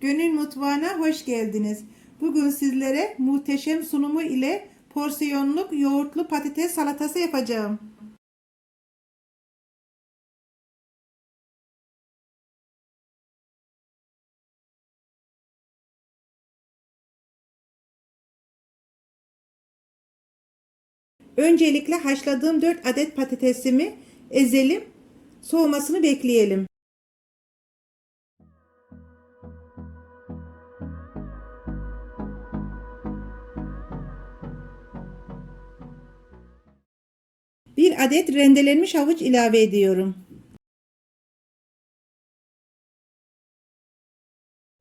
Gönül Mutfağı'na hoş geldiniz. Bugün sizlere muhteşem sunumu ile porsiyonluk yoğurtlu patates salatası yapacağım. Öncelikle haşladığım 4 adet patatesimi ezelim. Soğumasını bekleyelim. Bir adet rendelenmiş havuç ilave ediyorum.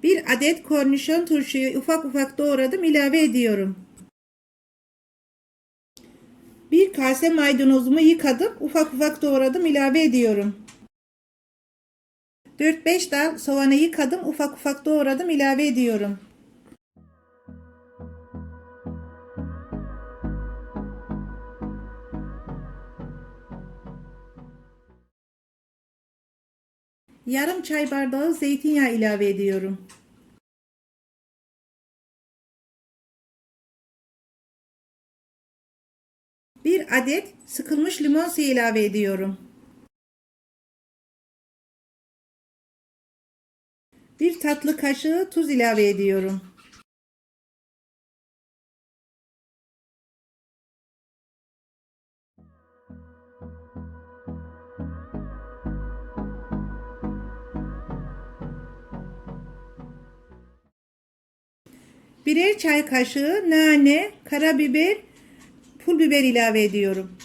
Bir adet kornişon turşuyu ufak ufak doğradım ilave ediyorum. Bir kase maydanozumu yıkadım ufak ufak doğradım ilave ediyorum. 4-5 dal soğanı yıkadım ufak ufak doğradım ilave ediyorum. Yarım çay bardağı zeytinyağı ilave ediyorum. Bir adet sıkılmış limon suyu ilave ediyorum. Bir tatlı kaşığı tuz ilave ediyorum. Birer çay kaşığı nane, karabiber, pul biber ilave ediyorum.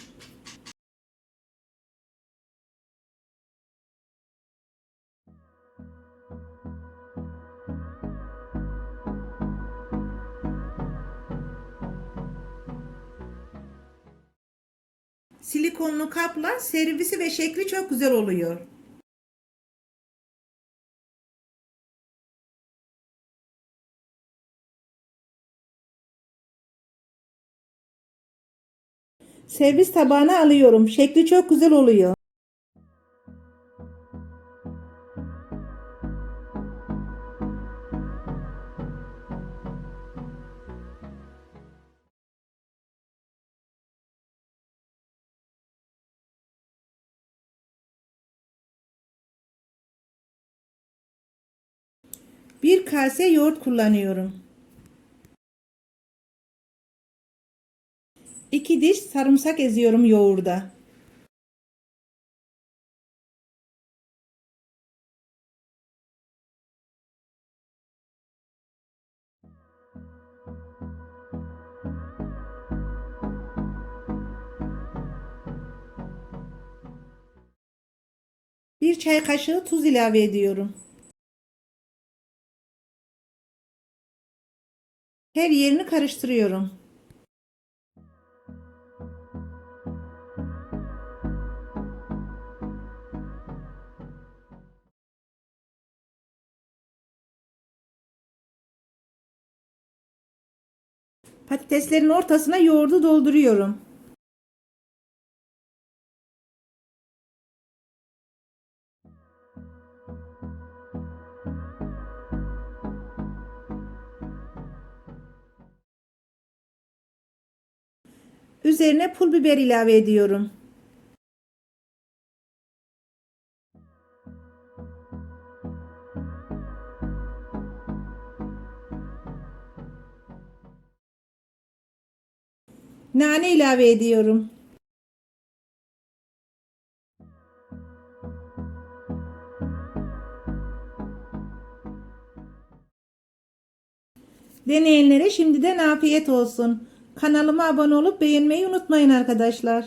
Silikonlu kapla servisi ve şekli çok güzel oluyor. Servis tabağına alıyorum. Şekli çok güzel oluyor. Bir kase yoğurt kullanıyorum. 2 diş sarımsak eziyorum yoğurda. Bir çay kaşığı tuz ilave ediyorum. Her yerini karıştırıyorum. Patateslerin ortasına yoğurdu dolduruyorum. Üzerine pul biber ilave ediyorum. Nane ilave ediyorum. Deneyenlere şimdiden afiyet olsun. Kanalıma abone olup beğenmeyi unutmayın arkadaşlar.